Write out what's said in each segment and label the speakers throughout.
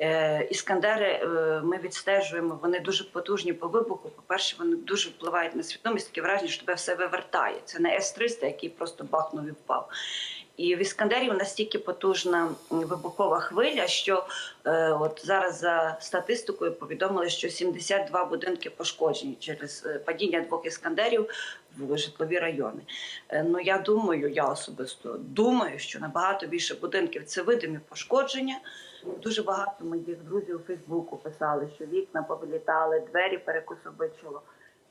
Speaker 1: Е, Іскандери е, ми відстежуємо, вони дуже потужні по вибуху. По-перше, вони дуже впливають на свідомість, таке враження, що тебе все вивертає. Це не С-300, який просто бахнув і впав. І в Іскандерів настільки потужна вибухова хвиля, що е, от зараз за статистикою повідомили, що 72 будинки пошкоджені через е, падіння двох іскандерів в житлові райони. Е, ну я думаю, я особисто думаю, що набагато більше будинків це видимі пошкодження. Дуже багато моїх друзів у Фейсбуку писали, що вікна повилітали, двері перекусобичило.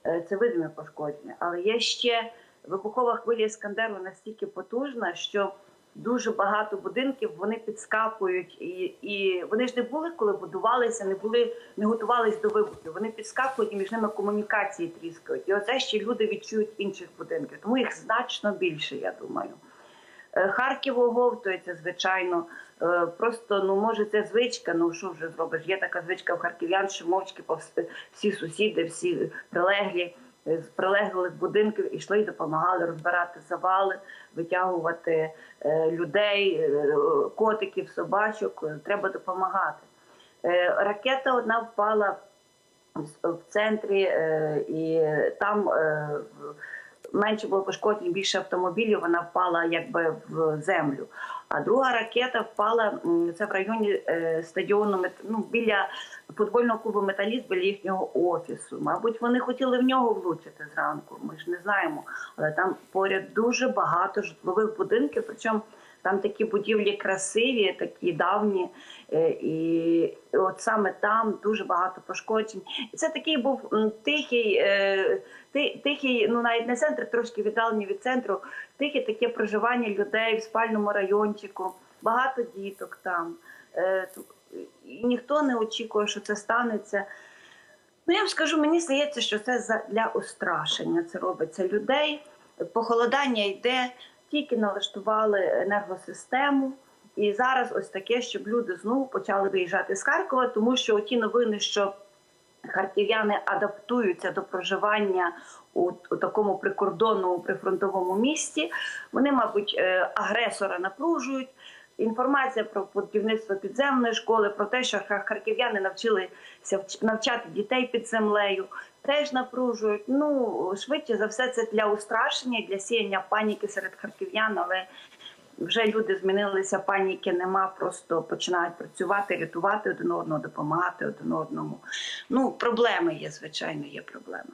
Speaker 1: Е, Це видимі пошкодження. Але є ще вибухова хвиля Іскандеру настільки потужна, що дуже багато будинків вони підскакують, і, і вони ж не були, коли будувалися, не були, не готувалися до вибухів. Вони підскакують і між ними комунікації тріскають. І оце ще люди відчують інших будинків. Тому їх значно більше, я думаю. Е, Харків оговтується, звичайно. Е, Просто ну може це звичка. Ну що вже зробиш? Є така звичка в харків'ян, що мовчки всі сусіди, всі прилеглі з прилеглих будинків ішли і допомагали розбирати завали, витягувати е, людей, е, котиків, собачок. Е, Треба допомагати. Е, Ракета одна впала в- центрі, е, і там е, менше було пошкоджень, більше автомобілів. Вона впала якби в землю. А друга ракета впала це в районі е, стадіону ну, біля футбольного клубу Металіст, біля їхнього офісу. Мабуть, вони хотіли в нього влучити зранку. Ми ж не знаємо. Але там поряд дуже багато житлових будинків. Причому там такі будівлі красиві, такі давні, е, і от саме там дуже багато пошкоджень. Це такий був тихий, е, тихий, ну навіть не центр, трошки віддалені від центру, тихе таке проживання людей в спальному райончику, багато діток там. Е, І ніхто не очікує, що це станеться. Ну, я вам скажу, мені здається, що це для устрашення. Це робиться людей. Похолодання йде, тільки налаштували енергосистему. І зараз ось таке, щоб люди знову почали виїжджати з Харкова, тому що ті новини, що харків'яни адаптуються до проживання у, у такому прикордонному прифронтовому місті, вони, мабуть, е, агресора напружують. Інформація про будівництво підземної школи, про те, що харків'яни навчилися вч- навчати дітей під землею, теж напружують. Ну швидше за все, це для устрашення, для сіяння паніки серед харків'ян, але вже люди змінилися, паніки нема, просто починають працювати, рятувати один одного, допомагати один одному. Ну, проблеми є, звичайно, є проблеми.